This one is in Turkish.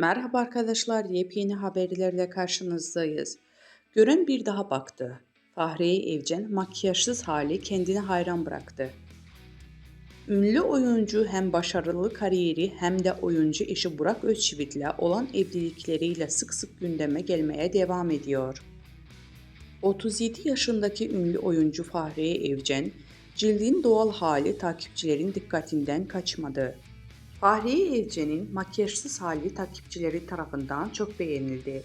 Merhaba arkadaşlar, yepyeni haberlerle karşınızdayız. Gören bir daha baktı. Fahriye Evcen makyajsız hali kendini hayran bıraktı. Ünlü oyuncu hem başarılı kariyeri hem de oyuncu eşi Burak Özçivit'le olan evlilikleriyle sık sık gündeme gelmeye devam ediyor. 37 yaşındaki ünlü oyuncu Fahriye Evcen, cildin doğal hali takipçilerin dikkatinden kaçmadı. Fahriye Evcen'in makyajsız hali takipçileri tarafından çok beğenildi.